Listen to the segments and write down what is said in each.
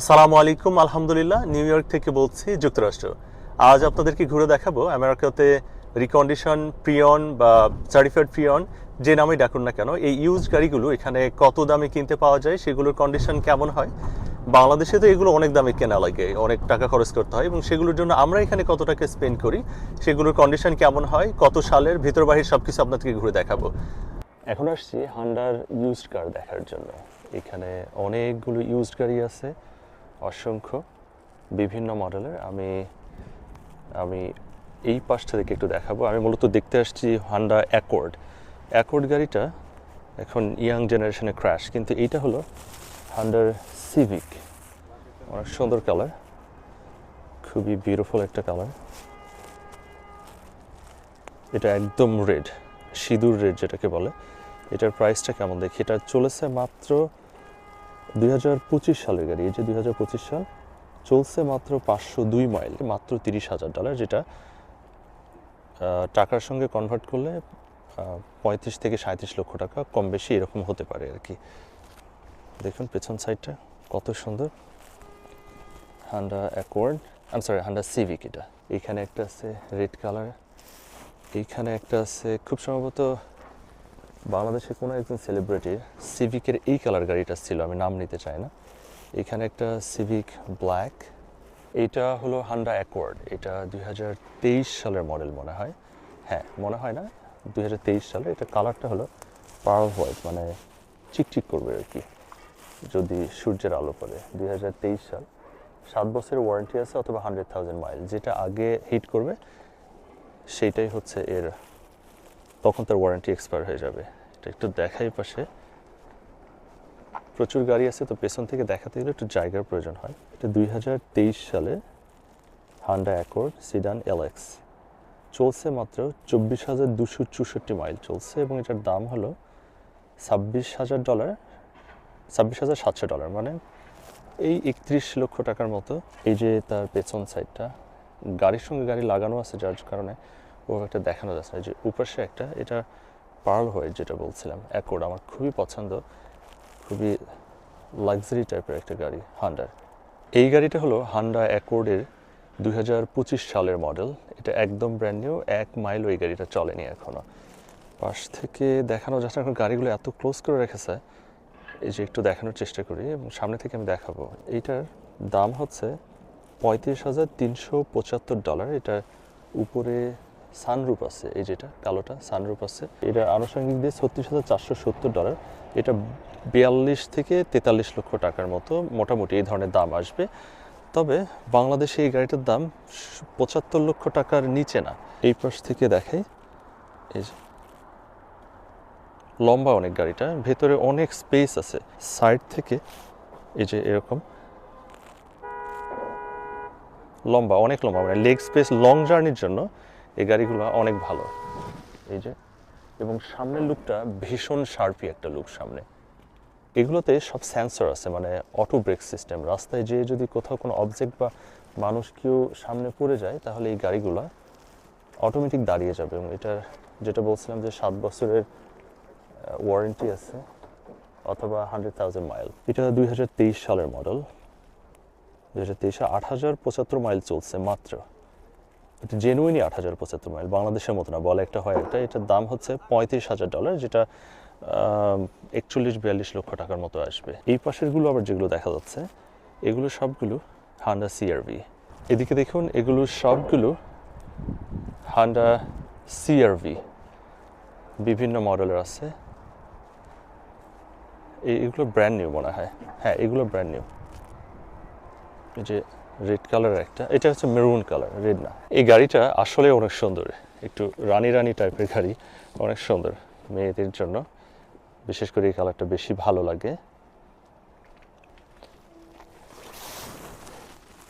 আসসালামু আলাইকুম, আলহামদুলিল্লাহ, নিউ ইয়র্ক থেকে বলছি যুক্তরাষ্ট্র। আজ আপনাদেরকে ঘুরে দেখাবো আমেরিকাতে রিকন্ডিশন প্রিয়ন বা সার্টিফাইড প্রিয়ন যে নামে ডাকুন না কেন, এই ইউজ গাড়িগুলো এখানে কত দামে কিনতে পাওয়া যায়, সেগুলোর কন্ডিশন কেমন হয়? বাংলাদেশে তো এগুলো অনেক দামে কেনা লাগে, অনেক টাকা খরচ করতে হয় এবং সেগুলোর জন্য আমরা এখানে কত টাকা স্পেন্ড করি, সেগুলোর কন্ডিশন কেমন হয়, কত সালের ভিতর বাহির সব কিছু আপনাদেরকে ঘুরে দেখাবো। এখন আসছি হান্ডার ইউজড কার দেখার জন্য। এখানে অনেকগুলো ইউজড গাড়ি আছে অসংখ্য বিভিন্ন মডেলের। আমি আমি এই পাশটা থেকে একটু দেখাবো। আমি মূলত দেখতে আসছি হান্ডা অ্যাকর্ড অ্যাকর্ড গাড়িটা এখন ইয়াং জেনারেশনে ক্র্যাশ কিন্তু এইটা হলো হান্ডার সিভিক অনেক সুন্দর কালার খুবই বিউটিফুল একটা কালার এটা একদম রেড সিঁদুর রেড যেটাকে বলে। এটার প্রাইসটা কেমন দেখি? এটা চলেছে মাত্র দুই হাজার পঁচিশ সালের গাড়ি, এই যে দুই হাজার পঁচিশ সাল, চলছে মাত্র পাঁচশো দুই মাইল, মাত্র তিরিশ হাজার ডলার যেটা টাকার সঙ্গে কনভার্ট করলে পঁয়ত্রিশ থেকে সাঁত্রিশ লক্ষ টাকা, কম বেশি এরকম হতে পারে আর কি। দেখুন পেছন সাইডটা কত সুন্দর। Honda Accord um sorry Honda Civic এটা। এইখানে একটা আছে রেড কালার এইখানে একটা আছে, খুব সম্ভবত বাংলাদেশের কোনো একজন সেলিব্রিটির সিভিকের এই কালার গাড়িটা ছিল, আমি নাম নিতে চাই না। এখানে একটা সিভিক ব্ল্যাক এইটা হলো হান্ডা অ্যাকোয়ার্ড এটা দুই হাজার তেইশ সালের মডেল মনে হয়। হ্যাঁ মনে হয় না, দুই হাজার তেইশ সালে। এটা কালারটা হলো পার্ল হোয়াইট মানে চিকচিক করবে আর কি, যদি সূর্যের আলো পড়ে। দুই হাজার তেইশ সাল, সাত বছরের ওয়ারেন্টি আছে অথবা হান্ড্রেড থাউজেন্ড মাইল যেটা আগে হিট করবে, সেইটাই হচ্ছে এর তখন তার ওয়ারেন্টি এক্সপায়ার হয়ে যাবে। এটা একটু দেখাই পাশে। প্রচুর গাড়ি আছে, তো পেছন থেকে দেখাতে গেলে একটু জায়গার প্রয়োজন হয়। এটা দুই হাজার তেইশ সালে হান্ডা অ্যাকর্ড সিডান এলএক্স চলছে মাত্র চব্বিশ হাজার দুশো চৌষট্টি মাইল চলছে এবং এটার দাম হলো ছাব্বিশ হাজার ডলার, ছাব্বিশ হাজার সাতশো ডলার। মানে এই একত্রিশ লক্ষ টাকার মতো এই যে তার পেছন সাইডটা গাড়ির সঙ্গে গাড়ি লাগানো আছে যার কারণে ও একটা দেখানো যাচ্ছে না। যে উপাশে একটা এটা পার্ল হোয়াইট যেটা বলছিলাম, অ্যাকর্ড আমার খুবই পছন্দ, খুবই লাক্সারি টাইপের একটা গাড়ি হান্ডার এই গাড়িটা হলো হান্ডা অ্যাকোর্ডের দুই হাজার পঁচিশ সালের মডেল। এটা একদম ব্র্যান্ড নিউ এক মাইল ওই গাড়িটা চলেনি এখনও পাশ থেকে দেখানো যাচ্ছে এখন গাড়িগুলো এত ক্লোজ করে রেখেছে। এই যে একটু দেখানোর চেষ্টা করি, এবং সামনে থেকে আমি দেখাবো। এইটার দাম হচ্ছে পঁয়ত্রিশ হাজার তিনশো পঁচাত্তর ডলার এটা উপরে সানরুপ আছে, এই যেটা, কালোটা সানরুপ আছে। এটা আনুষঙ্গিক দিয়ে ছত্রিশ হাজার চারশো সত্তর ডলার এটা বিয়াল্লিশ থেকে তেতাল্লিশ লক্ষ টাকার মতো মোটামুটি এই ধরনের দাম আসবে। তবে বাংলাদেশে এই গাড়িটার দাম পঁচাত্তর লক্ষ টাকার নিচে না। এই পাশ থেকে দেখাই, এই যে। লম্বা অনেক গাড়িটা, ভেতরে অনেক স্পেস আছে। সাইড থেকে, এই যে এরকম। লম্বা, অনেক লম্বা মানে লেগ স্পেস লং জার্নির জন্য এই গাড়িগুলো অনেক ভালো। এই যে, এবং সামনের লুকটা ভীষণ শার্পি একটা লুক সামনে। এগুলোতে সব সেন্সর আছে মানে অটো ব্রেক সিস্টেম রাস্তায় যেয়ে যদি কোথাও কোনো অবজেক্ট বা মানুষ কেউ সামনে পড়ে যায়, তাহলে এই গাড়িগুলো অটোমেটিক দাঁড়িয়ে যাবে। এবং এটার যেটা বলছিলাম যে সাত বছরের ওয়ারেন্টি আছে, অথবা হান্ড্রেড থাউজেন্ড মাইল এটা দুই হাজার তেইশ সালের মডেল দুই হাজার তেইশে আট হাজার পঁচাত্তর মাইল চলছে মাত্র। এটা জেনুইনই আট হাজার পঁচাত্তর মাইল বাংলাদেশের মতো না, বলে একটা হয় একটা এটার দাম হচ্ছে পঁয়ত্রিশ হাজার ডলার যেটা একচল্লিশ বিয়াল্লিশ লক্ষ টাকার মতো আসবে। এই পাশেরগুলো আবার যেগুলো দেখা যাচ্ছে, এগুলো সবগুলো হান্ডা সিআরভি এদিকে দেখুন, এগুলো সবগুলো হান্ডা সিআরভি বিভিন্ন মডেলের আছে। এগুলো ব্র্যান্ড নিউ মনে হয়। হ্যাঁ এগুলো ব্র্যান্ড নিউ যে রেড কালার একটা। এটা হচ্ছে মেরুন কালার, রেড না। এই গাড়িটা আসলে অনেক সুন্দর। একটু রানি রানি টাইপের গাড়ি, অনেক সুন্দর মেয়েদের জন্য। বিশেষ করে এই কালারটা বেশি ভালো লাগে।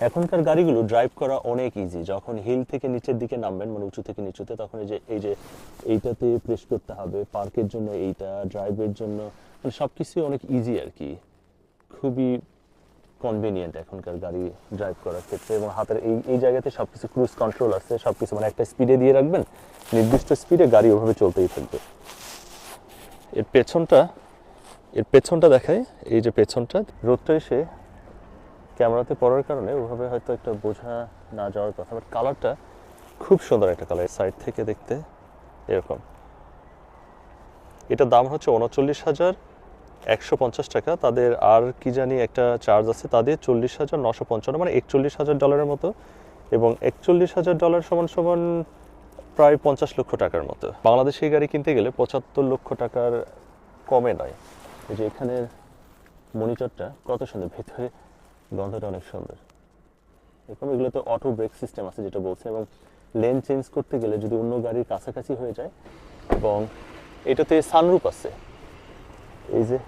এখনকার গাড়িগুলো ড্রাইভ করা অনেক ইজি যখন হিল থেকে নিচের দিকে নামবেন মানে উঁচু থেকে নিচুতে, তখন এই যে এই যে এইটাতে প্রেস করতে হবে পার্কের জন্য এইটা ড্রাইভের জন্য মানে সব কিছুই অনেক ইজি আর কি। খুবই কনভিনিয়েন্ট এখনকার গাড়ি ড্রাইভ করার ক্ষেত্রে এবং হাতের এই এই জায়গাতে সব কিছু ক্রুজ কন্ট্রোল আছে সব কিছু মানে একটা স্পিডে দিয়ে রাখবেন, নির্দিষ্ট স্পিডে গাড়ি ওভাবে চলতেই থাকবে। এর পেছনটা এর পেছনটা দেখায় এই যে পেছনটা, রোদটা এসে ক্যামেরাতে পড়ার কারণে ওভাবে হয়তো একটা বোঝা না যাওয়ার কথা বাট কালারটা খুব সুন্দর একটা কালার সাইড থেকে দেখতে এরকম। এটার দাম হচ্ছে উনচল্লিশ হাজার একশো পঞ্চাশ টাকা। তাদের আর কি জানি একটা চার্জ আছে তাদের চল্লিশ হাজার নশো পঞ্চান্ন মানে একচল্লিশ হাজার ডলারের মতো। এবং একচল্লিশ হাজার ডলার সমান সমান প্রায় পঞ্চাশ লক্ষ টাকার মতো। বাংলাদেশে এই গাড়ি কিনতে গেলে পঁচাত্তর লক্ষ টাকার কমে নয়। এই যে এখানের মনিটরটা কত সুন্দর, ভেতরে গন্ধটা অনেক সুন্দর। এরকম এগুলোতে অটো ব্রেক সিস্টেম আছে যেটা বলছে, এবং লেন চেঞ্জ করতে গেলে যদি অন্য গাড়ির কাছাকাছি হয়ে যায়, এবং এটাতে সানরুপ আছে। এই যে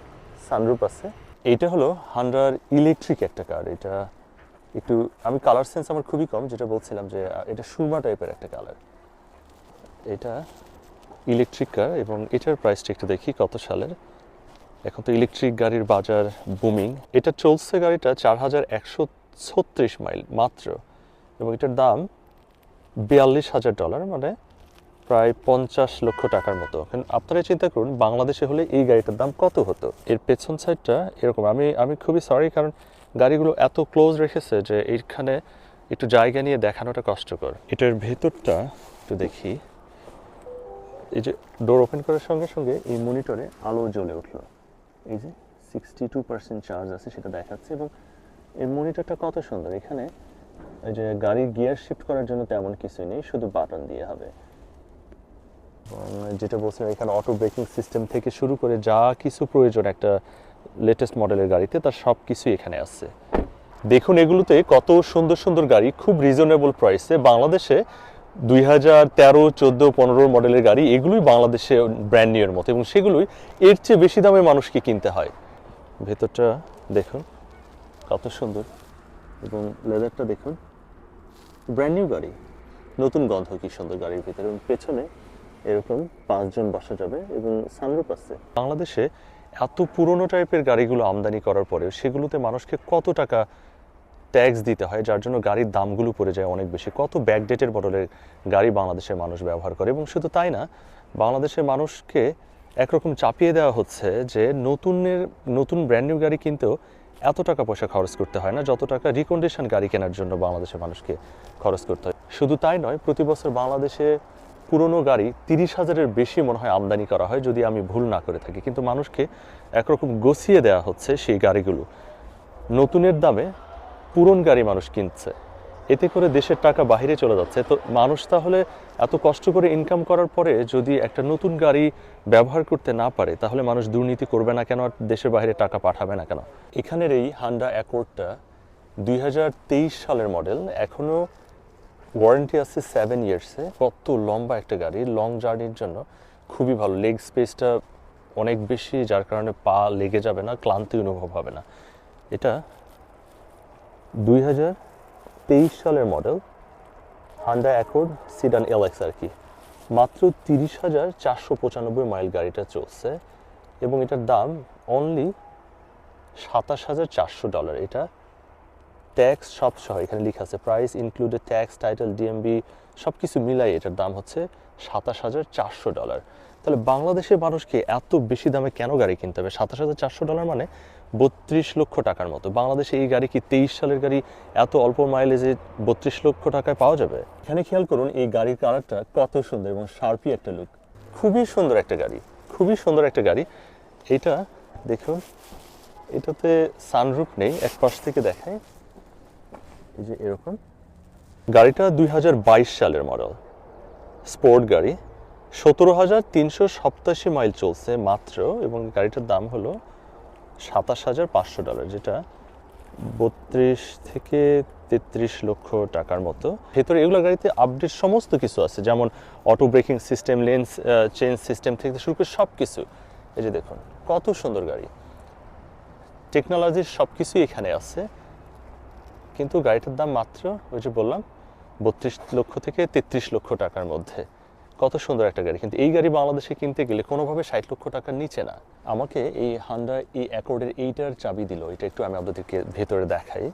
সানরুপ আছে, এইটা হলো হান্ড্রার ইলেকট্রিক একটা কার এটা একটু, আমি কালার সেন্স আমার খুবই কম, যেটা বলছিলাম যে এটা সুরমা টাইপের একটা কালার এটা ইলেকট্রিক কার এবং এটার প্রাইসটা একটু দেখি কত সালের। এখন তো ইলেকট্রিক গাড়ির বাজার বুমিং এটা চলছে গাড়িটা চার হাজার একশো ছত্রিশ মাইল মাত্র এবং এটার দাম বিয়াল্লিশ হাজার ডলার মানে প্রায় পঞ্চাশ লক্ষ টাকার মতো। আপনারা চিন্তা করুন, বাংলাদেশে হলে এই গাড়িটার দাম কত হতো? এর পেছন সাইডটা এরকম। আমি আমি খুবই সরি কারণ গাড়িগুলো এত ক্লোজ রেখেছে যে এইখানে একটু জায়গা নিয়ে দেখানোটা কষ্টকর। এটার ভেতরটা একটু দেখি। এই যে ডোর ওপেন করার সঙ্গে সঙ্গে এই মনিটরে আলো জ্বলে উঠল। এই যে সিক্সটি টু পার্সেন্ট চার্জ আছে, সেটা দেখাচ্ছে এবং এই মনিটরটা কত সুন্দর। এখানে এই যে গাড়ির গিয়ার শিফট করার জন্য তেমন কিছুই নেই, শুধু বাটন দিয়ে হবে। যেটা বলছিলাম, এখানে অটো ব্রেকিং সিস্টেম থেকে শুরু করে যা কিছু প্রয়োজন একটা লেটেস্ট মডেলের গাড়িতে, তার সব কিছুই এখানে আছে। দেখুন এগুলোতে কত সুন্দর সুন্দর গাড়ি, খুব রিজনেবল প্রাইসে বাংলাদেশে দুই হাজার তেরো, চোদ্দ, পনেরো মডেলের গাড়ি, এগুলোই বাংলাদেশে ব্র্যান্ড নিউয়ের মতো এবং সেগুলোই এর চেয়ে বেশি দামে মানুষকে কিনতে হয়। ভেতরটা দেখুন, কত সুন্দর। এবং লেদারটা দেখুন ব্র্যান্ড নিউ গাড়ি। নতুন গন্ধ কি সুন্দর গাড়ির ভিতরে। এবং পেছনে এরকম পাঁচজন বসা যাবে এবং সানরুপ আছে। বাংলাদেশে এত পুরনো টাইপের গাড়িগুলো আমদানি করার পরেও সেগুলোতে মানুষকে কত টাকা ট্যাক্স দিতে হয়, যার জন্য গাড়ির দামগুলো পড়ে যায় অনেক বেশি। কত ব্যাকডেটের বদলের গাড়ি বাংলাদেশের মানুষ ব্যবহার করে। এবং শুধু তাই না, বাংলাদেশের মানুষকে একরকম চাপিয়ে দেওয়া হচ্ছে যে নতুনের, নতুন ব্র্যান্ড নিউ গাড়ি কিনতেও এত টাকা পয়সা খরচ করতে হয় না, যত টাকা রিকন্ডিশন গাড়ি কেনার জন্য বাংলাদেশের মানুষকে খরচ করতে হয়। শুধু তাই নয়, প্রতি বছর বাংলাদেশে পুরনো গাড়ি তিরিশ হাজারের বেশি মনে হয় আমদানি করা হয়, যদি আমি ভুল না করে থাকি। কিন্তু মানুষকে একরকম গছিয়ে দেওয়া হচ্ছে সেই গাড়িগুলো। নতুনের দামে পুরন গাড়ি মানুষ কিনছে। এতে করে দেশের টাকা বাইরে চলে যাচ্ছে। তো মানুষ তাহলে এত কষ্ট করে ইনকাম করার পরে যদি একটা নতুন গাড়ি ব্যবহার করতে না পারে, তাহলে মানুষ দুর্নীতি করবে না কেন আর দেশের বাইরে টাকা পাঠাবে না কেন? এখানের এই হান্ডা অ্যাকোর্ডটা দুই হাজার তেইশ সালের মডেল এখনও ওয়ারেন্টি আছে সেভেন ইয়ার্সে কত লম্বা একটা গাড়ি লং জার্নির জন্য খুবই ভালো। লেগ স্পেসটা অনেক বেশি, যার কারণে পা লেগে যাবে না, ক্লান্তি অনুভব হবে না। এটা দুই হাজার তেইশ সালের model Honda Accord sedan LX আর কি। মাত্র তিরিশ হাজার চারশো পঁচানব্বই মাইল গাড়িটা চলছে এবং এটার দাম অনলি সাতাশ হাজার চারশো ডলার এটা ট্যাক্স সব সহ এখানে লেখা আছে price included tax title D M B সব কিছু মিলাই এটার দাম হচ্ছে সাতাশ হাজার চারশো ডলার। তাহলে বাংলাদেশের মানুষকে এত বেশি দামে কেন গাড়ি কিনতে হবে? সাতাশ হাজার চারশো ডলার মানে বত্রিশ লক্ষ টাকার মতো। বাংলাদেশে এই গাড়ি কি তেইশ সালের গাড়ি? এত অল্প মাইলেজে বত্রিশ লক্ষ টাকায় পাওয়া যাবে? এখানে খেয়াল করুন, এই গাড়ির কালারটা কত সুন্দর এবং শার্পি একটা লুক খুবই সুন্দর একটা গাড়ি, খুবই সুন্দর একটা গাড়ি। এটা দেখুন, এটাতে সানরুফ নেই এক পাশ থেকে দেখায়। এই যে এরকম। গাড়িটা দুই হাজার বাইশ সালের মডেল। স্পোর্ট গাড়ি। সতেরো হাজার তিনশো সপ্তাশি মাইল চলছে মাত্র এবং গাড়িটার দাম হলো সাতাশ হাজার পাঁচশো ডলার, যেটা বত্রিশ থেকে তেত্রিশ লক্ষ টাকার মতো। ভেতরে এগুলো গাড়িতে আপডেট সমস্ত কিছু আছে, যেমন auto braking system lens change system থেকে শুরু করে সব কিছু এই যে দেখুন, কত সুন্দর গাড়ি। টেকনোলজির সব কিছুই এখানে আছে। কিন্তু গাড়িটার দাম মাত্র ওই যে বললাম, বত্রিশ লক্ষ থেকে তেত্রিশ লক্ষ টাকার মধ্যে। কত সুন্দর একটা গাড়ি। কিন্তু এই গাড়ি বাংলাদেশে কিনতে গেলে কোনোভাবে ষাট লক্ষ টাকার নিচে না। আমাকে এই হান্ডা এই অ্যাকর্ডের এইটার চাবি দিল। এটা একটু আমি আপনাদেরকে ভেতরে দেখাই।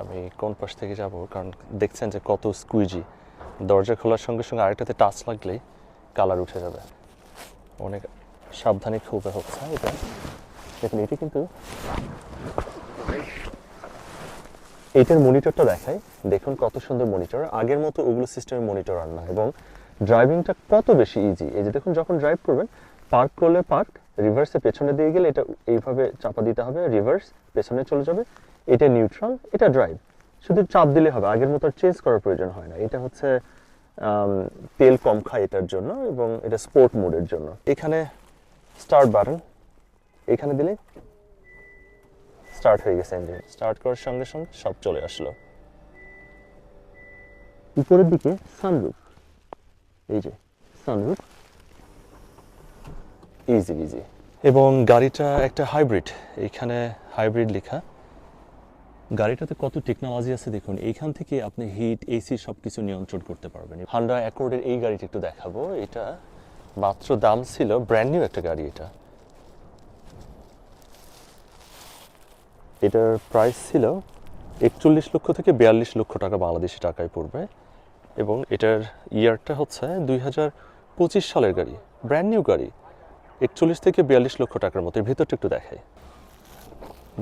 আমি কোন পাশ থেকে যাব? কারণ দেখছেন যে কত স্কুইজি দরজা খোলার সঙ্গে সঙ্গে আরেকটাতে টাচ লাগলেই কালার উঠে যাবে। অনেক সাবধানে খুলতে হচ্ছে এটা? দেখুন, এটি কিন্তু এটার মনিটরটা দেখাই। দেখুন কত সুন্দর মনিটর। আগের মতো ওগুলো সিস্টেমের মনিটর আর না। এবং ড্রাইভিংটা কত বেশি ইজি এই যে দেখুন, যখন ড্রাইভ করবেন পার্ক করলে পার্ক রিভার্সে পেছনে দিয়ে গেলে এটা এইভাবে চাপা দিতে হবে রিভার্স পেছনে চলে যাবে। এটা নিউট্রাল এটা ড্রাইভ শুধু চাপ দিলে হবে। আগের মতো চেঞ্জ করার প্রয়োজন হয় না। এটা হচ্ছে তেল কম খায় এটার জন্য এবং এটা স্পোর্ট মোডের জন্য। এখানে স্টার্ট বাটন এখানে দিলে স্টার্ট হয়ে গেছে ইঞ্জিন স্টার্ট করার সঙ্গে সঙ্গে সব চলে আসলো। উপরের দিকে সানরুফ এই যে সানরুফ ইজি ইজি এবং গাড়িটা একটা হাইব্রিড এখানে হাইব্রিড লেখা। গাড়িটাতে কত টেকনোলজি আছে দেখুন। এইখান থেকে আপনি হিট এসি সব কিছু নিয়ন্ত্রণ করতে পারবেন। হান্ডা অ্যাকর্ডের এই গাড়িটা একটু দেখাবো। এটা মাত্র দাম ছিল ব্র্যান্ড নিউ একটা গাড়ি এটা। এটার প্রাইস ছিল একচল্লিশ লক্ষ থেকে বিয়াল্লিশ লক্ষ টাকা বাংলাদেশি টাকায় পড়বে এবং এটার ইয়ারটা হচ্ছে দুই হাজার পঁচিশ সালের গাড়ি ব্র্যান্ড নিউ গাড়ি, একচল্লিশ থেকে বিয়াল্লিশ লক্ষ টাকার মতো। এর ভেতরটা একটু দেখাই।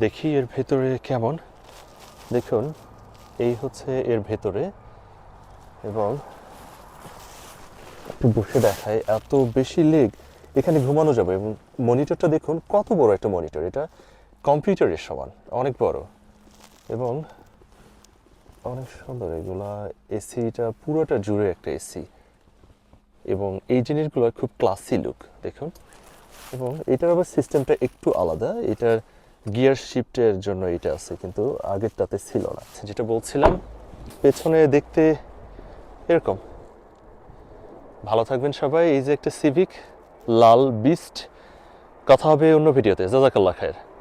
দেখি এর ভেতরে কেমন। দেখুন, এই হচ্ছে এর ভেতরে এবং একটু বসে দেখায় এত বেশি লেগ এখানে ঘুমানো যাবে এবং মনিটরটা দেখুন, কত বড় একটা মনিটর এটা কম্পিউটারের সমান, অনেক বড়। এবং অনেক সুন্দর, এগুলা এসিটা পুরোটা জুড়ে একটা এসি। এবং এই জিনিসগুলো খুব ক্লাসি লুক দেখুন। এবং এটার আবার সিস্টেমটা একটু আলাদা, এটার গিয়ার শিফটের জন্য এটা আছে, কিন্তু আগেরটাতে ছিল না। যেটা বলছিলাম, পেছনে দেখতে এরকম। ভালো থাকবেন সবাই, এই যে একটা সিভিক লাল বিস্ট কথা হবে অন্য ভিডিওতে জাজাকাল্লা খায়ের।